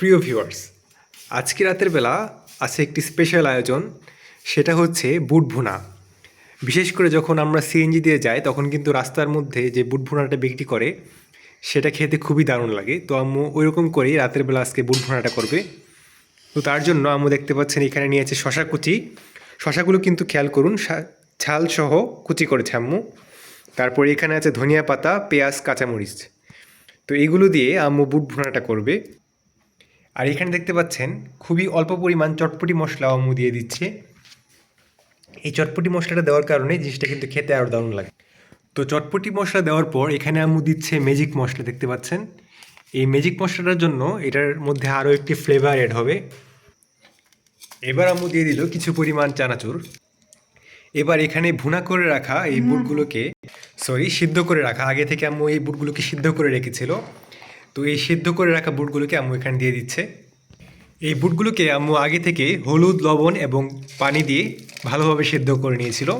প্রিয় ভিউয়ার্স, আজকে রাতের বেলা আছে একটি স্পেশাল আয়োজন, সেটা হচ্ছে বুট ভুনা বিশেষ করে যখন আমরা সিএনজি দিয়ে যাই, তখন কিন্তু রাস্তার মধ্যে যে বুট ভুনাটা বিক্রি করে, সেটা খেতে খুবই দারুণ লাগে। তো আম্মু ওইরকম করেই রাতের বেলা আজকে বুট ভুনাটা করবে। তো তার জন্য আম্মু দেখতে পাচ্ছেন, এখানে নিয়েছে শশা কুচি। শশাগুলো কিন্তু খেয়াল করুন ছাল সহ কুচি করেছে আম্মু। তারপর এখানে আছে ধনিয়া পাতা, পেঁয়াজ, কাঁচামরিচ। তো এইগুলো দিয়ে আম্মু বুট ভুনাটা করবে। আর এখানে দেখতে পাচ্ছেন খুবই অল্প পরিমাণ চটপটি মশলা আম্মু দিয়ে দিচ্ছে। এই চটপটি মশলাটা দেওয়ার কারণে জিনিসটা কিন্তু খেতে আরও দারুণ লাগে। তো চটপটি মশলা দেওয়ার পর এখানে আম্মু দিচ্ছে ম্যাজিক মশলা দেখতে পাচ্ছেন? এই ম্যাজিক মশলাটার জন্য এটার মধ্যে আরও একটি ফ্লেভার অ্যাড হবে। এবার আম্মু দিয়ে দিল কিছু পরিমাণ চানাচুর। এবার এখানে ভুনা করে রাখা এই বুটগুলোকে সরি সিদ্ধ করে রাখা। আগে থেকে আম্মু এই বুটগুলোকে সিদ্ধ করে রেখেছিল। তো এই সিদ্ধ করে রাখা বুটগুলোকে আম্মু এখানে দিয়ে দিচ্ছে। এই বুটগুলোকে আম্মু আগে থেকে হলুদ, লবণ এবং পানি দিয়ে ভালোভাবে সেদ্ধ করে নিয়েছিল।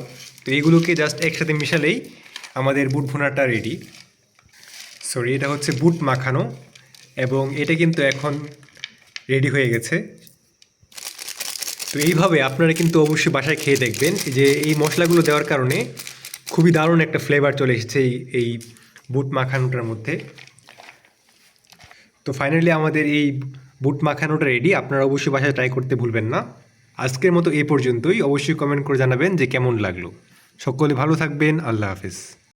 তো এইগুলোকে জাস্ট একসাথে মিশালেই আমাদের বুট ভুনাটা রেডি সরি এটা হচ্ছে বুট মাখানো এবং এটা কিন্তু এখন রেডি হয়ে গেছে। তো এইভাবে আপনারা কিন্তু অবশ্যই বাসায় খেয়ে দেখবেন যে এই মশলাগুলো দেওয়ার কারণে খুবই দারুণ একটা ফ্লেভার চলে এসেছে এই বুট মাখানোটার মধ্যে। তো ফাইনালি আমাদের এই বুট মাখানোটা রেডি আপনারা অবশ্যই বাসায় ট্রাই করতে ভুলবেন না। আজকের মতো এ পর্যন্তই। অবশ্যই কমেন্ট করে জানাবেন যে কেমন লাগল। সকলে ভালো থাকবেন। আল্লাহ হাফেজ।